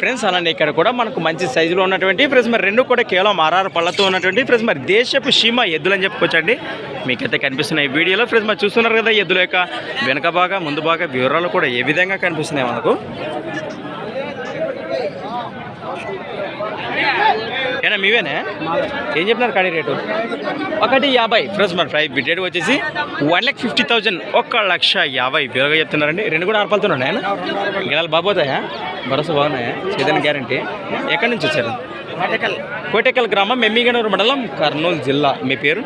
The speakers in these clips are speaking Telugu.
ఫ్రెండ్స్ అలానే ఇక్కడ కూడా మనకు మంచి సైజులో ఉన్నటువంటి ఫ్రెండ్స్ మరి రెండు కూడా కేవలం ఆర్ఆర్ పళ్ళతో ఉన్నటువంటి ఫ్రెండ్స్ మరి దేశపు సీమ ఎద్దులు అని చెప్పుకోవచ్చండి. మీకైతే కనిపిస్తున్న ఈ వీడియోలో ఫ్రెండ్స్ మరి చూస్తున్నారు కదా ఎద్దుల యొక్క వెనక బాగా ముందు బాగా వివరాలు కూడా ఏ విధంగా కనిపిస్తున్నాయి మనకు? ఏనా మీవేనే? ఏం చెప్పినారు కడి రేటు? ఒకటి యాభై ఫ్రెండ్స్ మరి ప్రైస్ రేట్ వచ్చేసి వన్ ల్యాక్ ఫిఫ్టీ థౌజండ్ ఒక లక్ష యాభై వేలుగా చెప్తున్నారండి. రెండు కూడా ఆర్పాలుతున్నాయి గిలాలు బాగోతాయా భరోసా బాగున్నాయా? ఏదైనా గ్యారంటీ ఎక్కడి నుంచి వచ్చారు? కోటెకల్ గ్రామం మెమ్మిగనూరు మండలం కర్నూలు జిల్లా. మీ పేరు?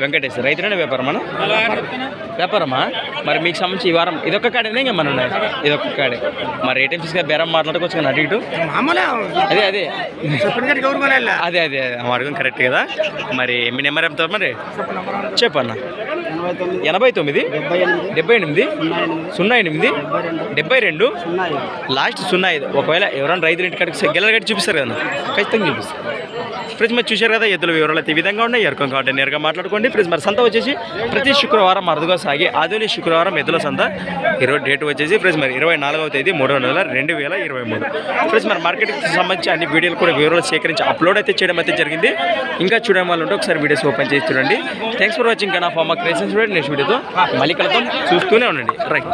వెంకటేష్. రైతులనే వ్యాపారమా వ్యాపారమా? మరి మీకు సంబంధించి ఈ వారం ఇదొక్క కాడేనే ఇంకా మన ఉన్నాయి? ఇదొక్క కాడే. మరి ఏ టైమ్స్గా బేరం మాట్లాడుకోవచ్చు కానీ అటు ఇటు? అదే అదే. అదే అదే అడగం కరెక్ట్ కదా. మరి మీ నెంబర్ ఎంత మరి? చెప్పన్న ఎనభై తొమ్మిది డెబ్బై ఎనిమిది సున్నా ఎనిమిది డెబ్బై రెండు లాస్ట్ సున్నా ఐదు. ఒకవేళ ఎవరైనా రైతులు ఇంటికాడికి గెలగట్టి చూపిస్తారు కదా ఖచ్చితంగా చూపిస్తారు. ఫ్రిడ్జ్ మరి చూశారు కదా ఎద్దుల వివరాలు అయితే ఈ విధంగా ఉన్నాయి. ఎరకం కాబట్టి నేరుగా మాట్లాడుకోండి. ఫ్రిడ్జ్ మరి సంత వచ్చేసి ప్రతి శుక్రవారం అరుదుగా సాగి ఆధునిక శుక్రవారం ఎద్దుల సంత. ఇరవై డేట్ వచ్చేసి ఫ్రిడ్జ్ మరి ఇరవై నాలుగవ తేదీ మూడవ నెల రెండు వేల ఇరవై మూడు. ఫ్రెండ్స్ మరి మార్కెట్కి సంబంధించి అన్ని వీడియోలు కూడా వివరాలు సేకరించి అప్లోడ్ అయితే చేయడం అయితే జరిగింది. ఇంకా చూడడం వాళ్ళు ఉంటే ఒకసారి వీడియోస్ ఓపెన్ చేసి చూడండి. Thanks for watching Kanna pharma creations చూడండి నెక్స్ట్ వీడియోతో మళ్ళీ కలుద్దాం. చూస్తూనే ఉండండి. రైట్